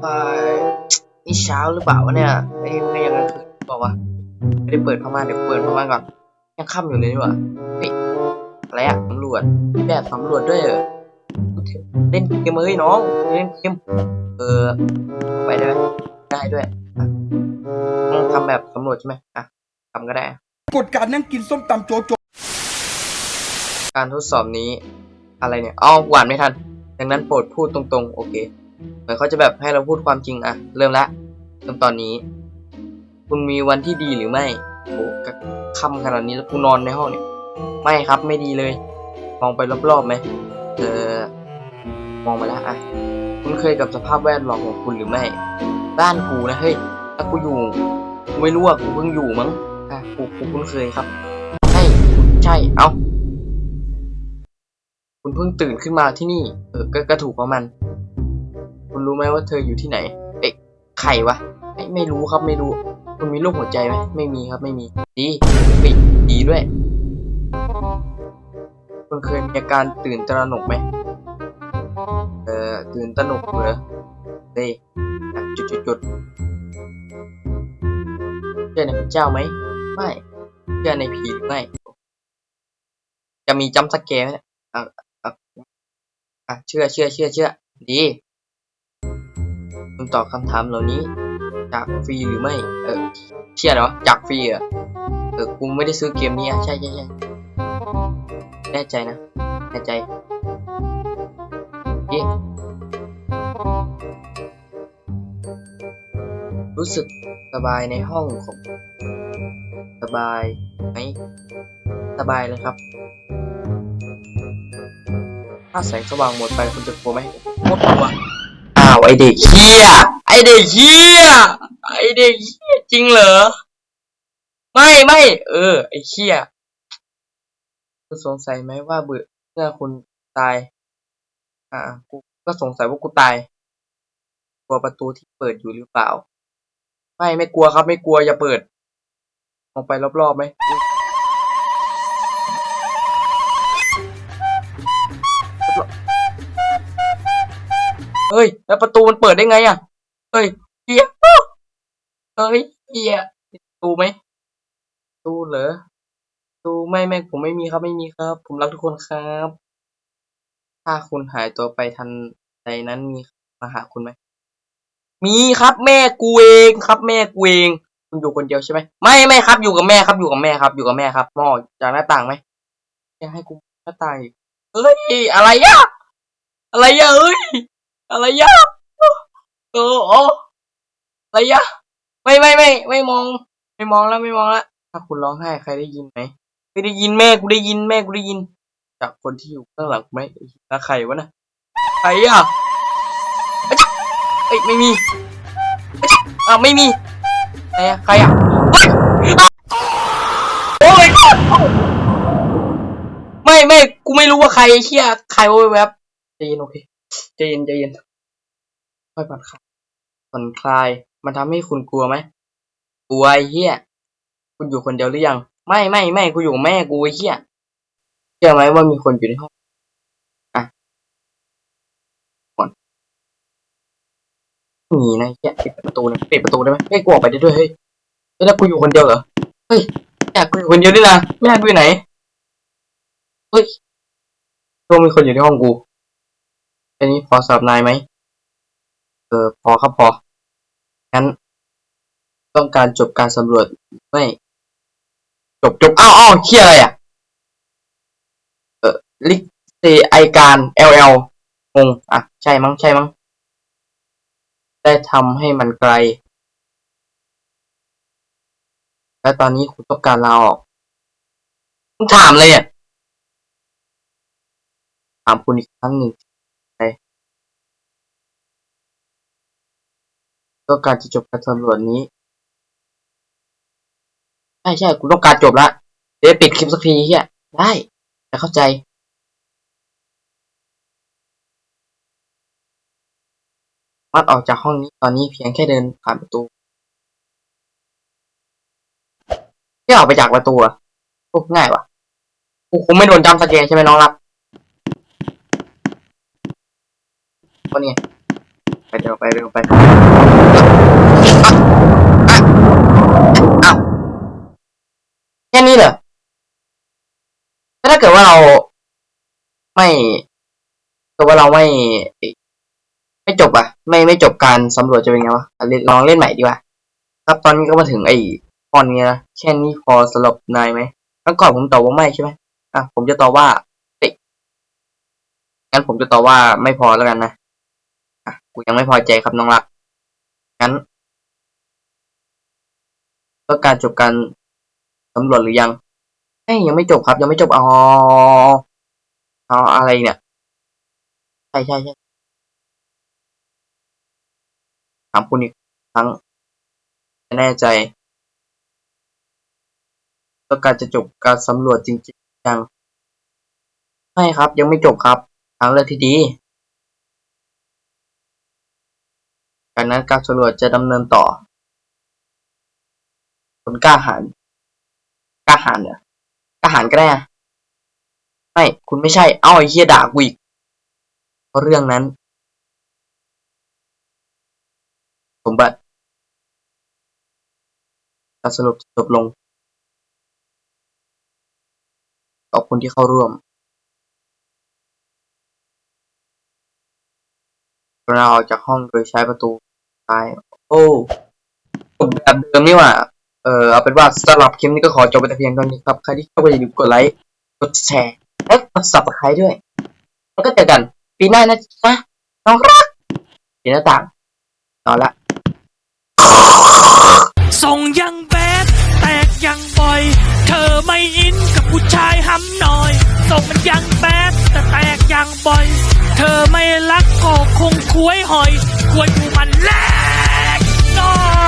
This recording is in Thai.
ไปนี่เช้าหรือเปล่าวะเนี่ยไอ้ไม่ยังกลางคืนบอกว่าไม่ได้เปิดผ้าม่านเดี๋ยวเปิดผ้าม่านก่อนยังค่ำอยู่เลยนี่หว่าเฮ้ยอะไรอะสำรวจมีแบบสำรวจด้วยเหรอเล่นเกมเอ้ยน้องเล่นเกมเออไปได้ไหมได้ด้วยอะต้องทำแบบสำรวจใช่ไหมอะทำก็ได้ กดการนั่งกินส้มตำโจโจการทดสอบนี้อะไรเนี่ยอ้าวหวานไม่ทัน ดังนั้นโปรดพูดตรงๆ โอเค เหมือนเขาจะแบบให้เราพูดความจริงอะเริ่มละเริ่มตอนนี้ คุณมีวันที่ดีหรือไม่โอ้กะค่ำขนาดนี้แล้วกูนอนในห้องเนี่ย ไม่ครับไม่ดีเลย มองไปรอบๆไหมเออมองมาแล้วอะคุณเคยกับสภาพแวดล้อมของคุณหรือไม่ บ้านกูนะเฮ้ยถ้ากูอยู่ไม่รู้ว่ากูเพิ่งอยู่มั้งอะกูกูคุ้นเคยครับใช่ใช่เอาคุณเพิ่งตื่นขึ้นมาที่นี่ เออก็ก็ถูกของมัน คุณรู้ไหมว่าเธออยู่ที่ไหน เอ๊ะใครวะไม่ไม่รู้ครับไม่รู้ คุณมีโรคหัวใจไหมไม่มีครับไม่มี ดีปิดดีด้วย คุณเคยมีอาการตื่นตระหนกไหมเอ่อตื่นตระหนกเหรอเฮ้ยจุดจุดจุดเชื่อในพระเจ้าไหมไม่เชื่อในผีหรือไม่ จะมีจัมป์สแกร์ไหมเนี่ยอะอะอะเชื่อเชื่อเชื่อเชื่อดี คุณตอบคำถามเหล่านี้ จากฟรีหรือไม่ เออเชื่อเหรอจากฟรีเหรอเออกูไม่ได้ซื้อเกมนี้อะใช่ใช่ใช่แน่ใจนะแน่ใจเย่รู้สึกสบายในห้องของสบายไหมสบายเลยครับ ถ้าแสงสว่างหมดไปคุณจะกลัวไหมหมดกลัว อ้าวไอเด็กเฮียไอเด็กเฮียไอเด็กเฮียจริงเหรอ ไม่ไม่ เออ ไอเฮียคุณสงสัยไหมว่าเบื่อเมื่อคุณตาย อ่า กูก็สงสัยว่ากูตาย กลัวประตูที่เปิดอยู่หรือเปล่า ไม่ไม่กลัวครับ ไม่กลัวอย่าเปิด มองไปรอบๆไหม เฮ้ย แล้วประตูมันเปิดได้ไงอะ เฮ้ยเฮียเฮ้ยเฮียประตูไหมประตูเหรอประตูไม่ไม่ผมไม่มีครับไม่มีครับ ผมรักทุกคนครับ ถ้าคุณหายตัวไปทันใดนั้นมีมาหาคุณไหม มีครับแม่กูเองครับ แม่กูเองคุณอยู่คนเดียวใช่ไหมไม่ไม่ครับอยู่กับแม่ครับอยู่กับแม่ครับ อยู่กับแม่ครับมอจากหน้าต่างไหมยากให้กูหน้าต่างอีกเฮ้ยอะไรอะอะไรอะเอ้ย อะไรยะเออโออะไรยะไม่ไม่ไม่ไม่มอง ไม่มองแล้วไม่มองแล้วถ้าคุณร้องไห้ใครได้ยินไหมไม่ได้ยินแม่กูได้ยินแม่กูได้ยิน จากคนที่อยู่ข้างหลังไหมแล้วใครวะนะใครอะอะจ๊ะเอ้ยไม่มีอะจ๊ะอะไม่มีใครอะใครอะโอ้ยไม่ไม่กูไม่รู้ว่าใครเชี่ยใครวะแวบๆใจเย็นโอเค ใจเย็นใจเย็น ค่อยผ่อนคลายผ่อนคลาย มันทำให้คุณกลัวไหมกลัวไอ้เหี้ยคุณอยู่คนเดียวหรือยัง ไม่ไม่ไม่กูอยู่แม่กูไอ้เหี้ยเชื่อไหมว่ามีคนอยู่ในห้องอะก่อนมีนะไอ้เหี้ยปิดประตูนะปิดประตูได้ไหมให้กูออกไปได้ด้วยเฮ้ยแล้วกูอยู่คนเดียวเหรอเฮ้ยอยากกูอยู่คนเดียวนี่นะแม่กูอยู่ไหนเฮ้ยตัวมีคนอยู่ในห้องกู อันนี้พอสำหรับนายไหม เออ พอครับพอ งั้น ต้องการจบการสำรวจ ไม่ จบจบอ้าวอ้าวเคียอะไรอะ เออ ลิกเซไอการ LL งง อะ ใช่มั้ง ใช่มั้ง ได้ทำให้มันไกล และตอนนี้คุณต้องการลาออกมึงถามเลยอะ ถามคุณอีกครั้งหนึ่ง ต้องการจะจบการสำรวจนี้ใช่ใช่กูต้องการจบละเดี๋ยวปิดคลิปสักทีเฮียได้แต่เข้าใจมัดออกจากห้องนี้ตอนนี้เพียงแค่เดินผ่านประตูแค่ออกไปจากประตูอะโอ้ง่ายว่ะกูคงไม่โดนจำสแกนใช่ไหมน้องรับคนนี้ ไปเร็วไปเร็วไปอ้าวแค่นี้เหรอถ้าเกิดว่าเราไม่เกิดว่าเราไม่ ไม่จบอะไม่ไม่จบการสำรวจจะเป็นไงวะลองเล่นใหม่ดีกว่าครับตอนนี้ก็มาถึงไอ้พอนนี้นะแค่นี้พอสำหรับนายไหมครั้งก่อนผมตอบว่าไม่ใช่ไหมอะผมจะตอบว่าเอ๊ะงั้นผมจะตอบว่าไม่พอแล้วกันนะ กูยังไม่พอใจครับน้องรัก งั้นต้องการจบการสำรวจหรือยังเอ้ยยังไม่จบครับ ยังไม่จบอ๋อเอาอะไรเนี่ย ใช่ใช่ใช่ถามคุณอีกครั้งแน่ใจต้องการจะจบการสำรวจจริงๆยังไม่ครับ ยังไม่จบครับ ทางเลือกที่ดี จากนั้นการสำรวจจะดำเนินต่อ คนกล้าหาญกล้าหาญเหรอกล้าหาญก็ได้อะไม่คุณไม่ใช่เอ้าไอ้เฮียด่ากูอีกเพราะเรื่องนั้นสมบัตการสรุปจบลงขอบคุณที่เข้าร่วม เราออกจากห้องโดยใช้ประตูท้าย โอ้จบแบบเดิมนี่หว่า เออเอาเป็นว่าสำหรับคลิปนี้ก็ขอจบไปแต่เพียงเท่านี้ครับ ใครที่เข้าไปอย่าลืมกดไลค์ กดแชร์ และกด subscribe ด้วย แล้วก็เจอกัน ปีหน้านะจ๊ะน้องรักปีหน้าต่างนอนละส่งยังแบดแตกยังบ่อย เธอไม่อินกับผู้ชายห้ำหน่อย ส่งมันยังแบด ย่างบ่อย เธอไม่รักก็คงคุ้ยหอย ควรดูมันแลกก่อน